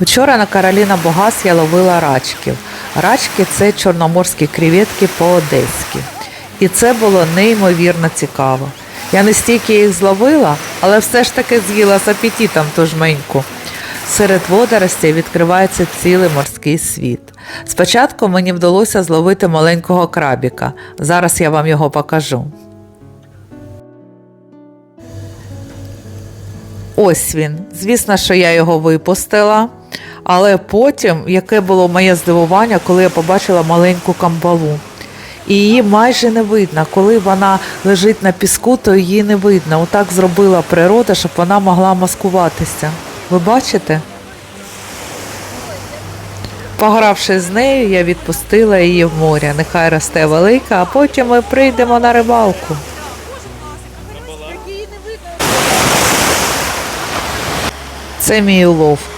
Вчора на Кароліна Богас я ловила рачків. Рачки це чорноморські креветки по-одеськи. І це було неймовірно цікаво. Я не стільки їх зловила, але все ж таки з'їла з апетитом ту жменьку. Серед водоростей відкривається цілий морський світ. Спочатку мені вдалося зловити маленького крабіка. Зараз я вам його покажу. Ось він. Звісно, що я його випустила. Але потім, яке було моє здивування, коли я побачила маленьку камбалу. І її майже не видно. Коли вона лежить на піску, то її не видно. Отак зробила природа, щоб вона могла маскуватися. Ви бачите? Погравши з нею, я відпустила її в море. Нехай росте велика, а потім ми прийдемо на рибалку. Це мій улов.